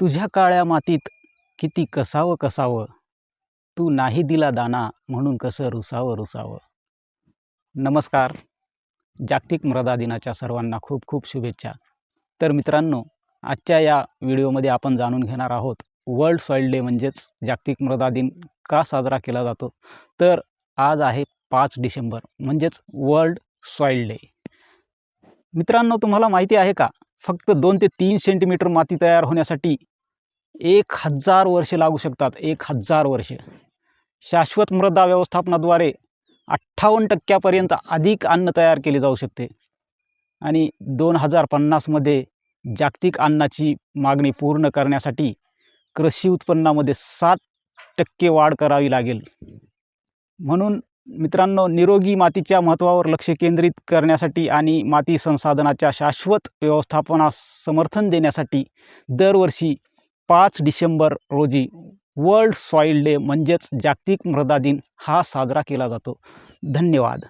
तुझ्या काळ्या मातीत किती कसावं कसावं? तू नाही दिला दाना म्हणून कसं रुसावं रुसावं? नमस्कार. जागतिक मृदा दिनाच्या सर्वांना खूप खूप शुभेच्छा. तर मित्रांनो आजच्या या व्हिडिओमध्ये आपण जाणून घेणार आहोत वर्ल्ड सॉईल डे म्हणजेच जागतिक मृदा दिन का साजरा केला जातो? तर आज आहे पाच डिसेंबर म्हणजेच वर्ल्ड सॉईल डे. मित्रांनो तुम्हाला माहिती आहे का? फक्त दोन ते तीन सेंटीमीटर माती तयार होण्यासाठी एक हजार वर्षे लागू शकतात एक हजार वर्ष. शाश्वत मृदा व्यवस्थापनाद्वारे अठ्ठावन्न टक्क्यापर्यंत अधिक अन्न तयार केले जाऊ शकते. आणि दोन हजार पन्नासमध्ये जागतिक अन्नाची मागणी पूर्ण करण्यासाठी कृषी उत्पन्नामध्ये सात टक्के वाढ करावी लागेल. म्हणून मित्रांनो निरोगी मातीच्या महत्त्वावर लक्ष केंद्रित करण्यासाठी आणि माती संसाधनाच्या शाश्वत व्यवस्थापनास समर्थन देण्यासाठी दरवर्षी पाच डिसेंबर रोजी वर्ल्ड सॉईल डे म्हणजेच जागतिक मृदा दिन हा साजरा केला जातो. धन्यवाद.